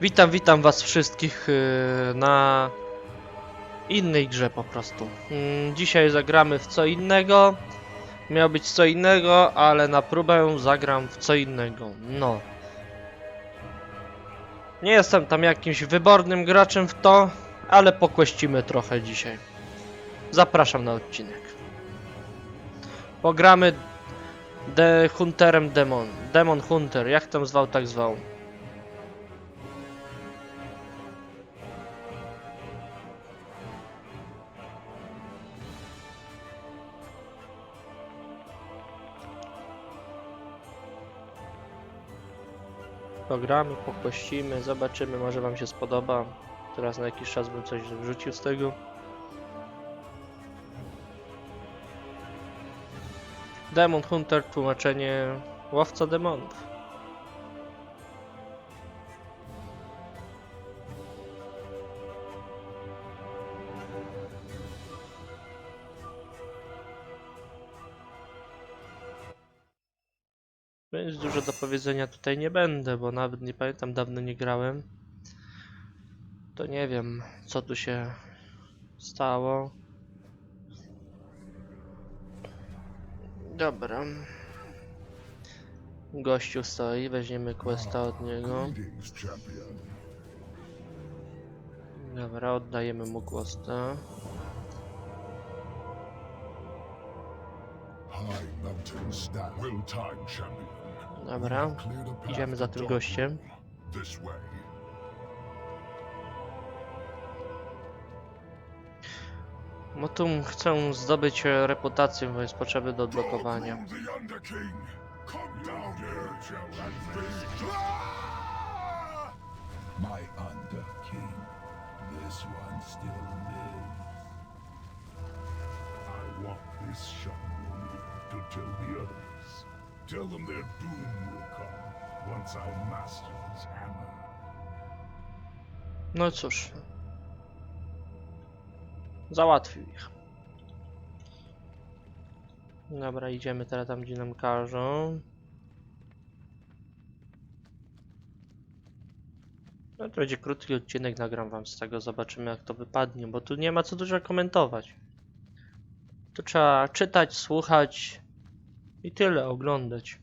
Witam, witam was wszystkich yy, na innej grze po prostu. Mm, Dzisiaj zagramy w co innego. Miało być co innego, ale na próbę zagram w co innego. No. Nie jestem tam jakimś wybornym graczem w to, ale pokłeścimy trochę dzisiaj. Zapraszam na odcinek. Pogramy The Hunterem Demon. Demon Hunter, jak tam zwał, tak zwał. Pogramy, pokościmy, zobaczymy, może wam się spodoba. Teraz na jakiś czas bym coś wrzucił z tego. Demon Hunter, tłumaczenie łowca demonów. Więc dużo do powiedzenia tutaj nie będę, bo nawet nie pamiętam, dawno nie grałem. To nie wiem, co tu się stało. Dobra. Gościu stoi, weźmiemy questa od niego. Dobra, oddajemy mu questa. High mountain stand. Will time, champion. Dobra, idziemy za tym gościem. Hall. This way. Tu chcę zdobyć e, reputację, bo jest potrzebny do odblokowania. Underking. Face My Under King. This one still lives. I want this shaman to tell the others. Tell them their doom will come once I master this hammer. No cóż. Załatwił ich. Dobra, idziemy teraz tam, gdzie nam każą. No to będzie krótki odcinek, nagram wam z tego, zobaczymy jak to wypadnie, bo tu nie ma co dużo komentować. Tu trzeba czytać, słuchać i tyle, oglądać.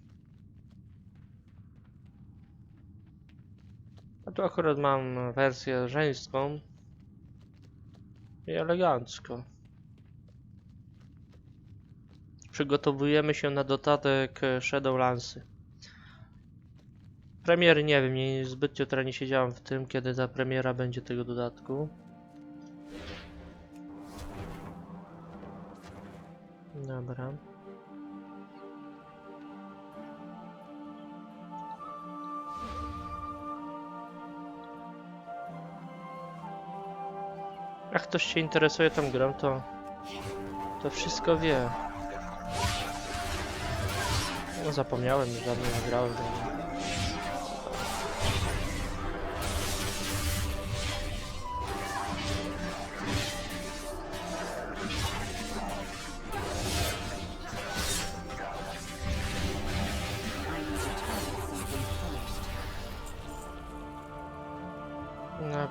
A tu akurat mam wersję żeńską i elegancko. Przygotowujemy się na dodatek Shadowlandsy. Premiery nie wiem, nie, zbytnio teraz nie siedziałem w tym, kiedy ta premiera będzie tego dodatku. Dobra. Jak ktoś się interesuje tą grą, to to wszystko wie. No zapomniałem, że dawno nie grałem.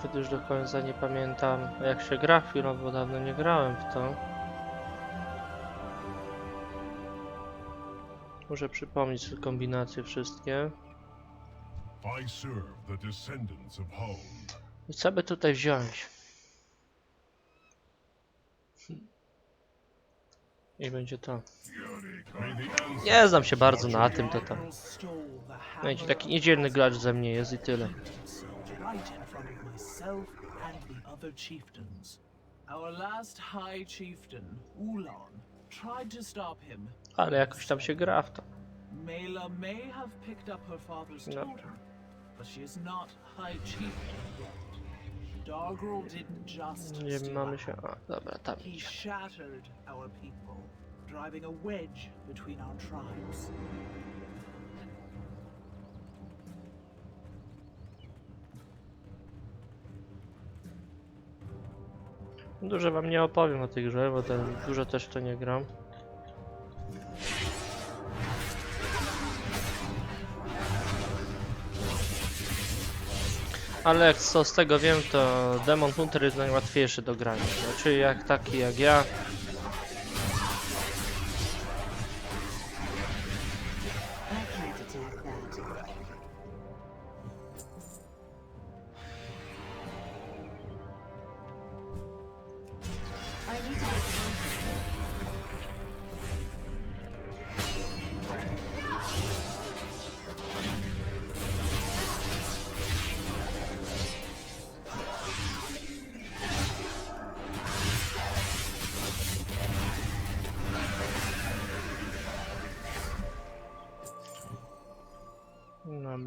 W. Nawet już do końca nie pamiętam jak się gra chwilowo, dawno nie grałem w to. Muszę przypomnieć te kombinacje wszystkie. I co by tutaj wziąć? I będzie to. Nie znam się bardzo na tym, to tam. hammer taki niedzielny gracz ze mnie jest i tyle. Myself and the other chieftains. Our last High Chieftain, Ulan, tried to stop him. Ale jakoś tam się gra w to. Mela may have picked up her father's No. totem, but she is not High Chieftain yet. Dargrul didn't just Nie mamy się. A, dobra, tam He idzie. shattered our people, driving a wedge between our tribes. Dużo wam nie opowiem o tej grze, bo ten, dużo też to nie gram. Ale co z tego wiem, to Demon Hunter jest najłatwiejszy do grania. Znaczy jak taki jak ja.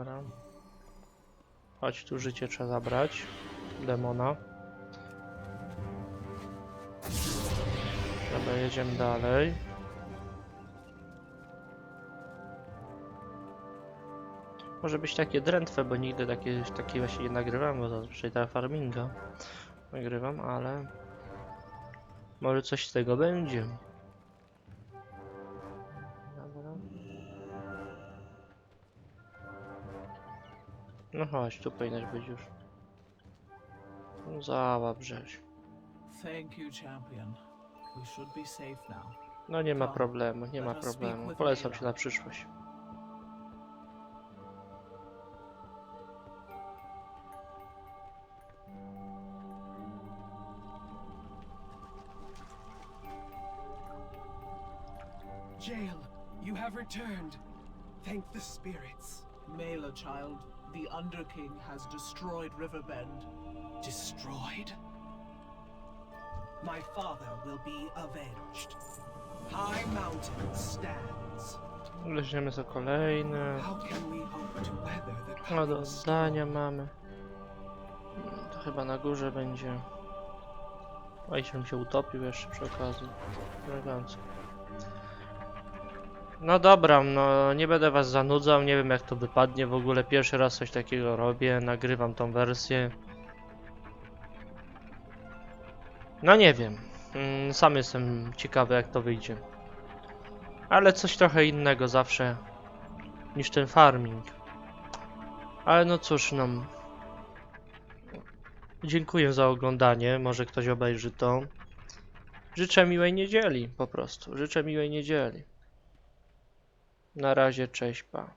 Dobra. Chodź tu życie trzeba zabrać. Demona. Dobra, jedziemy dalej. Może być takie drętwe, bo nigdy takie, takie właśnie nie nagrywam, bo zazwyczaj ta farminga nagrywam, ale może coś z tego będzie. Dobra. No chodź, tu powinnaś być już. No załap brześ. Thank you, champion. We should be safe now. No nie ma Come, problemu, nie ma let us speak problemu. with Polecam Mila. się na przyszłość. Jael, you have returned. Thank the spirits. Mela, child, the Underking has destroyed Riverbend. Destroyed? My father will be avenged. High Mountain stands. Weźmiemy za kolejne. How can we hope to weather the No do coming oddania mamy. Mm, To chyba na górze będzie. Oj, się się utopił jeszcze przy okazji. Elegancko. No dobra, no nie będę was zanudzał, nie wiem jak to wypadnie w ogóle. Pierwszy raz coś takiego robię, nagrywam tą wersję. No nie wiem. Mm, Sam jestem ciekawy jak to wyjdzie. Ale coś trochę innego zawsze niż ten farming. Ale no cóż, no. Dziękuję za oglądanie. Może ktoś obejrzy to. Życzę miłej niedzieli, po prostu. Życzę miłej niedzieli. Na razie, cześć, pa.